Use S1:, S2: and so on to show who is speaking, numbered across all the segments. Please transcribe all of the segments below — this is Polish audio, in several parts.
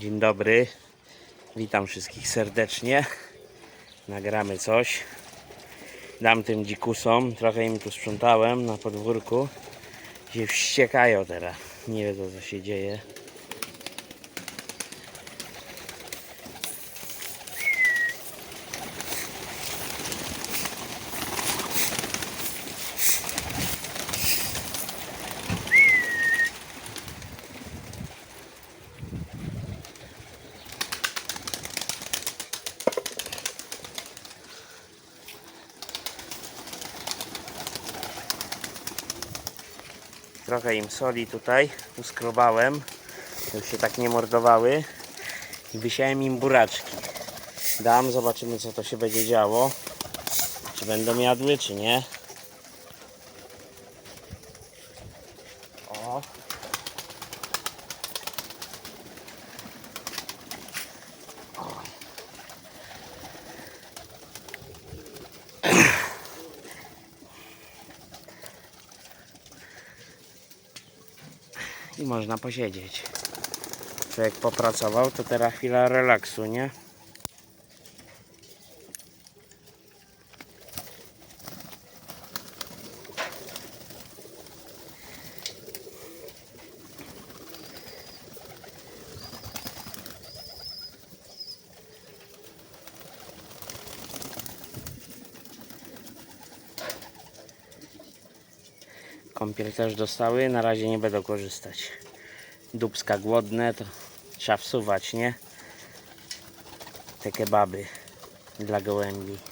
S1: Dzień dobry. Witam wszystkich serdecznie. Nagramy coś. Dam tym dzikusom. Trochę im tu sprzątałem na podwórku. Się wściekają teraz. Nie wiedzą co się dzieje. Trochę im soli tutaj uskrobałem. Już się tak nie mordowały. I wysiałem im buraczki. Dam, zobaczymy co to się będzie działo. Czy będą jadły, czy nie. I można posiedzieć. Człowiek popracował, to teraz chwila relaksu, nie? Kąpiel też dostały, na razie nie będą korzystać. Dubska głodne, to trzeba wsuwać, nie? Te kebaby dla gołębi.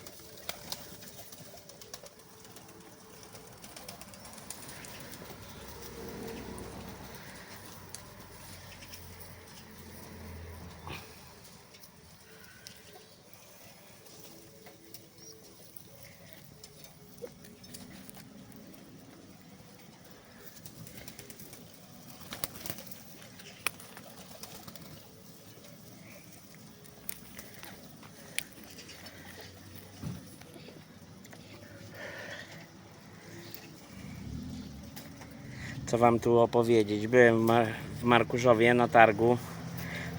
S1: Co wam tu opowiedzieć. Byłem w Mar- Markuszowie na targu,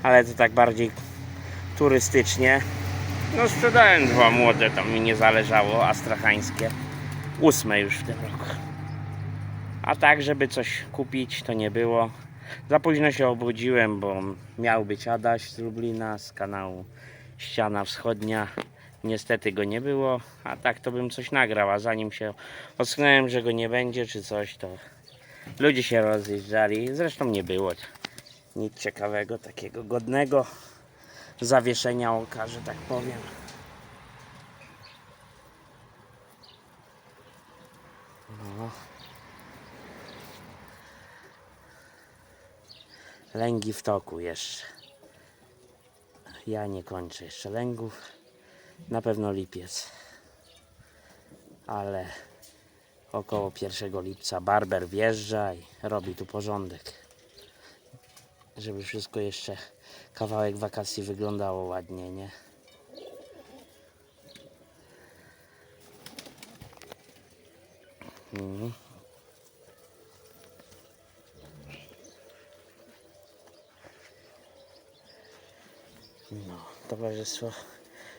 S1: ale to tak bardziej turystycznie. No sprzedałem dwa młode, tam mi nie zależało, astrachańskie. Ósme już w tym roku. A tak, żeby coś kupić, to nie było. Za późno się obudziłem, bo miał być Adaś z Lublina, z kanału Ściana Wschodnia. Niestety go nie było, a tak to bym coś nagrał, a zanim się ocknąłem, że go nie będzie czy coś, to Ludzie się rozjeżdżali, zresztą nie było nic ciekawego, takiego godnego zawieszenia oka, że tak powiem. No. Lęgi w toku jeszcze. Ja nie kończę jeszcze lęgów. Na pewno lipiec. Ale około 1 lipca barber wjeżdża i robi tu porządek. Żeby wszystko jeszcze kawałek wakacji wyglądało ładnie, nie? Mhm. No, towarzystwo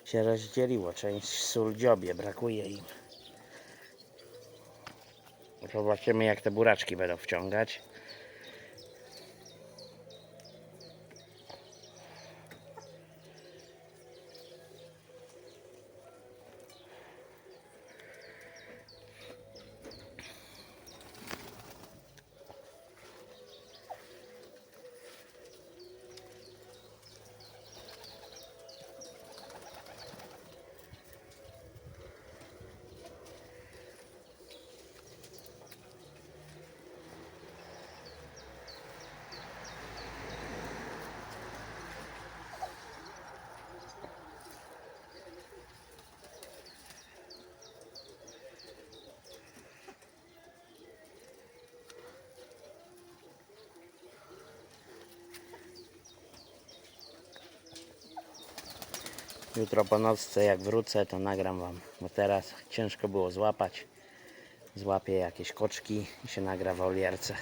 S1: się rozdzieliło. Część sól dziobie, brakuje im. Zobaczymy jak te buraczki będą wciągać. Jutro po nocce jak wrócę to nagram wam, bo teraz ciężko było złapać. Złapię jakieś koczki i się nagra w olierce.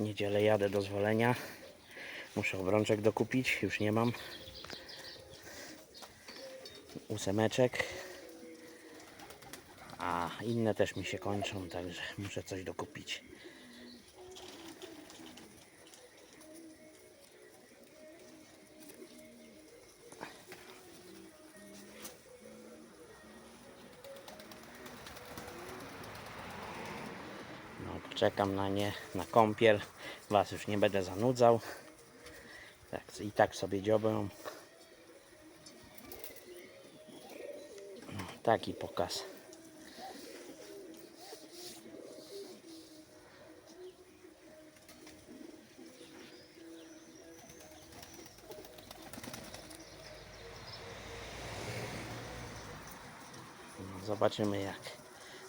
S1: Niedzielę jadę do zwolenia. Muszę obrączek dokupić, już nie mam. Ósemeczek. A inne też mi się kończą, także muszę coś dokupić. Czekam na nie, na kąpiel. Was już nie będę zanudzał. Tak, I tak sobie dziobią. No, taki pokaz. No, Zobaczymy jak,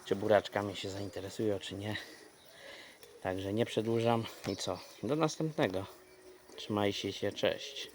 S1: czy buraczkami się zainteresują, czy nie. Także nie przedłużam i co? Do następnego. Trzymajcie się, cześć.